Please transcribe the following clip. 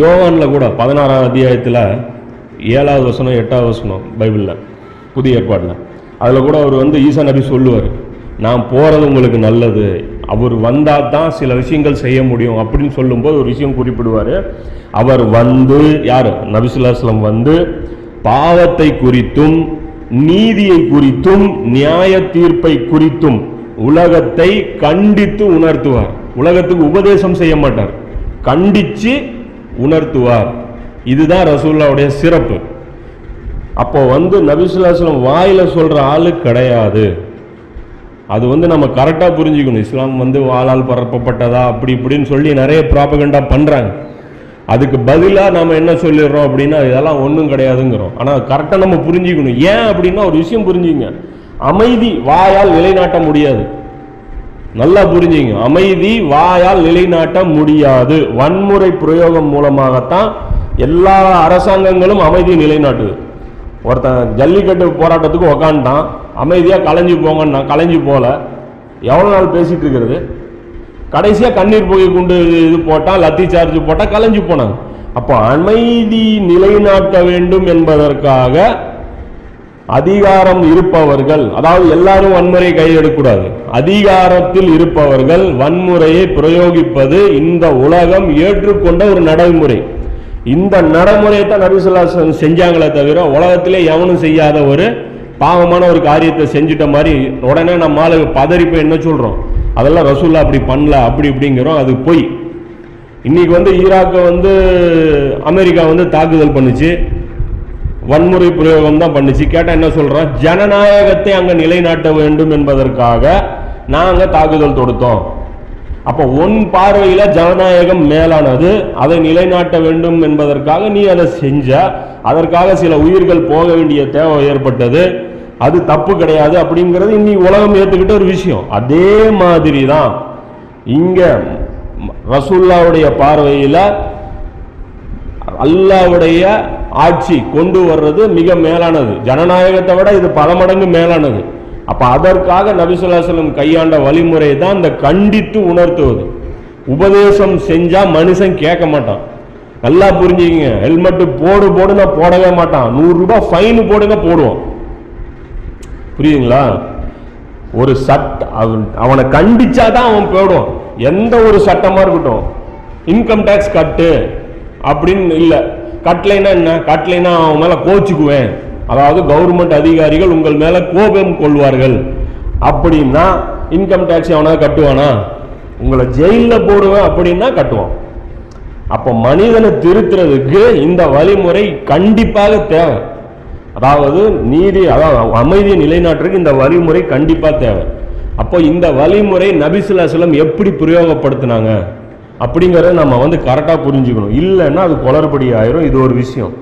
யோவானில் கூட பதினாறாம் அத்தியாயத்தில் ஏழாவது வசனம் எட்டாவது வசனம் பைபிளில் புதிய ஏற்பாடில். அதில் கூட அவர் வந்து ஈசா நபி சொல்லுவார் நான் போகிறது உங்களுக்கு நல்லது. அவர் வந்தால் தான் சில விஷயங்கள் செய்ய முடியும். அப்படின்னு சொல்லும்போது ஒரு விஷயம் குறிப்பிடுவார். அவர் வந்து யார்? நபிசுல்லாஸ்லம் வந்து பாவத்தை குறித்தும் நீதியை குறித்தும் நியாய தீர்ப்பை குறித்தும் உலகத்தை கண்டித்து உணர்த்துவார். உலகத்துக்கு உபதேசம் செய்ய மாட்டார். கண்டித்து உணர்த்துவார். இதுதான் ரசூல்லாவுடைய சிறப்பு. அப்போ வந்து நபிசுல்லாஸ்லம் வாயில் சொல்கிற ஆளு கிடையாது. அது வந்து நம்ம கரெக்டாக புரிஞ்சுக்கணும். இஸ்லாம் வந்து வாளால் பரப்பப்பட்டதா அப்படி இப்படின்னு சொல்லி நிறைய ப்ராபகண்டா பண்ணுறாங்க அதுக்கு பதிலாக நம்ம என்ன சொல்லிடுறோம் அப்படின்னா இதெல்லாம் ஒன்றும் கிடையாதுங்கிறோம். ஆனால் கரெக்டாக நம்ம புரிஞ்சுக்கணும். ஏன் அப்படின்னா ஒரு விஷயம் புரிஞ்சுங்க. அமைதி வாயால் நிலைநாட்ட முடியாது. நல்லா புரிஞ்சுங்க. அமைதி வாயால் நிலைநாட்ட முடியாது. வன்முறை பிரயோகம் மூலமாகத்தான் எல்லா அரசாங்கங்களும் அமைதியை நிலைநாட்டுது. ஒருத்தன் ஜல்லிக்கட்டு போராட்டத்துக்கு உக்காந்துட்டான் அமைதியாக கலைஞ்சு போங்கன்னா கலைஞ்சு போல. எவ்வளோ நாள் பேசிகிட்டு இருக்கிறது கடைசியாக கண்ணீர் புகை குண்டு இது போட்டால் லத்தி சார்ஜ் போட்டால் கலைஞ்சு போனாங்க. அப்போ அமைதி நிலைநாட்ட வேண்டும் என்பதற்காக அதிகாரம் இருப்பவர்கள் அதாவது எல்லாரும் வன்முறை கையெடுக்கூடாது அதிகாரத்தில் இருப்பவர்கள் வன்முறையை பிரயோகிப்பது இந்த உலகம் ஏற்றுக்கொண்ட ஒரு நடைமுறை. இந்த நடைமுறையை தான் நபிசுல்லா செஞ்சாங்களே தவிர உலகத்திலே எவனும் செய்யாத ஒரு பாவமான ஒரு காரியத்தை செஞ்சுட்ட மாதிரி உடனே நம்ம ஆளு பதறி என்ன சொல்கிறோம் அதெல்லாம் ரசூல்லா அப்படி பண்ணல அப்படி இப்படிங்கிறோம் அது பொய். இன்னைக்கு வந்து ஈராக்கை வந்து அமெரிக்கா வந்து தாக்குதல் பண்ணுச்சு. வன்முறை பிரயோகம் தான் பண்ணுச்சு. கேட்டா என்ன சொல்றோம்? ஜனநாயகத்தை அங்க நிலைநாட்ட வேண்டும் என்பதற்காக நாங்க தாக்குதல் தொடுத்தோம். அப்போ உன் பார்வையில ஜனநாயகம் மேலானது அதை நிலைநாட்ட வேண்டும் என்பதற்காக நீ அதை செஞ்ச அதற்காக சில உயிர்கள் போக வேண்டிய தேவை ஏற்பட்டது. அது தப்பு கிடையாது அப்படிங்கிறது இன்னைக்கு உலகம் ஏற்றுக்கிட்ட ஒரு விஷயம். அதே மாதிரி தான் இங்க ரசுல்லாவுடைய பார்வையில அல்லாவுடைய ஆட்சி கொண்டு வர்றது மிக மேலானது. ஜனநாயகத்தை விட இது பல மடங்கு மேலானது. அப்போ அதற்காக நபிசுல்லாசலம் கையாண்ட வழிமுறை தான் இந்த கண்டித்து உணர்த்துவது. உபதேசம் செஞ்சால் மனுஷன் கேட்க மாட்டான். நல்லா புரிஞ்சுக்கிங்க. ஹெல்மெட்டு போடு போடுனா போடவே மாட்டான். நூறுரூபா ஃபைனு போடுங்க போடுவோம் புரியுதுங்களா? ஒரு சட்ட அவன் அவனை கண்டிச்சாதான் அவன் போயிடுவான். எந்த ஒரு சட்டமாக இருக்கட்டும். இன்கம் டேக்ஸ் கட்டு அப்படின்னு இல்லை. கட்டலைன்னா என்ன? கட்டலைன்னா அவன் மேலே கோச்சுக்குவேன். அதாவது கவர்மெண்ட் அதிகாரிகள் உங்கள் மேலே கோபம் கொள்வார்கள். அப்படின்னா இன்கம் டேக்ஸ் அவனா கட்டுவானா? உங்களை ஜெயிலில் போடுவேன் அப்படின்னா கட்டுவான். அப்போ மனிதனை திருத்துறதுக்கு இந்த வழிமுறை கண்டிப்பாக தேவை. அதாவது நீதி அதாவது அமைதியை நிலைநாட்டுறதுக்கு இந்த வழிமுறை கண்டிப்பாக தேவை. அப்போ இந்த வழிமுறை நபிசுல்லாசலம் எப்படி பிரயோகப்படுத்தினாங்க? அப்படிங்கிறத நம்ம வந்து கரெக்டாக புரிஞ்சுக்கணும். இல்லைன்னா அது குளறுபடி ஆயிரும் இது ஒரு விஷயம்.